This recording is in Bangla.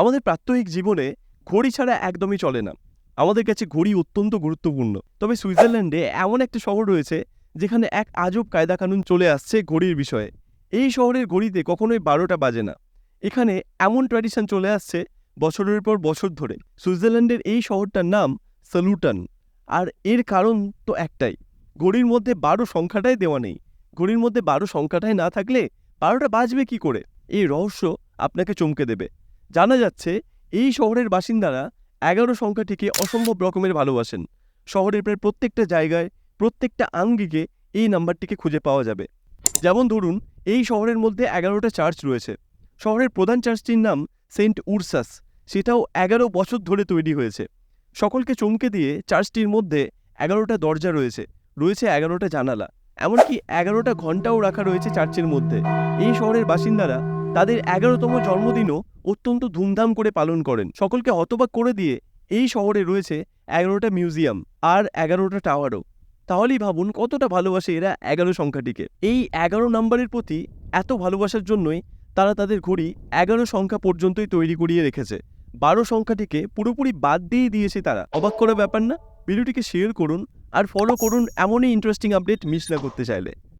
আমাদের প্রাত্যহিক জীবনে ঘড়ি ছাড়া একদমই চলে না। আমাদের কাছে ঘড়ি অত্যন্ত গুরুত্বপূর্ণ। তবে সুইজারল্যান্ডে এমন একটা শহর রয়েছে, যেখানে এক আজব কায়দা কানুন চলে আসছে ঘড়ির বিষয়ে। এই শহরের ঘড়িতে কখনোই বারোটা বাজে না। এখানে এমন ট্র্যাডিশন চলে আসছে বছরের পর বছর ধরে। সুইজারল্যান্ডের এই শহরটার নাম সলুটান। আর এর কারণ তো একটাই, ঘড়ির মধ্যে বারো সংখ্যাটাই দেওয়া নেই। ঘড়ির মধ্যে বারো সংখ্যাটাই না থাকলে বারোটা বাজবে কি করে? এই রহস্য আপনাকে চমকে দেবে। জানা যাচ্ছে, এই শহরের বাসিন্দারা এগারো সংখ্যাটিকে অসম্ভব রকমের ভালোবাসেন। শহরের প্রায় প্রত্যেকটা জায়গায়, প্রত্যেকটা আঙ্গিকে এই নাম্বারটিকে খুঁজে পাওয়া যাবে। যেমন ধরুন, এই শহরের মধ্যে এগারোটা চার্চ রয়েছে। শহরের প্রধান চার্চটির নাম সেন্ট উরসাস। সেটাও এগারো বছর ধরে তৈরি হয়েছে। সকলকে চমকে দিয়ে চার্চটির মধ্যে এগারোটা দরজা রয়েছে। রয়েছে এগারোটা জানালা। এমনকি এগারোটা ঘন্টাও রাখা রয়েছে চার্চের মধ্যে। এই শহরের বাসিন্দারা তাদের এগারোতম জন্মদিনও অত্যন্ত ধুমধাম করে পালন করেন। সকলকে হতবাক করে দিয়ে এই শহরে রয়েছে এগারোটা মিউজিয়াম আর এগারোটা টাওয়ারও। তাহলেই ভাবুন কতটা ভালোবাসে এরা এগারো সংখ্যাটিকে। এই এগারো নম্বরের প্রতি এত ভালোবাসার জন্যই তারা তাদের ঘড়ি এগারো সংখ্যা পর্যন্তই তৈরি করিয়ে রেখেছে। বারো সংখ্যাটিকে পুরোপুরি বাদ দিয়ে দিয়েছে তারা। অবাক করা ব্যাপার না? ভিডিওটিকে শেয়ার করুন আর ফলো করুন এমনই ইন্টারেস্টিং আপডেট মিস না করতে চাইলে।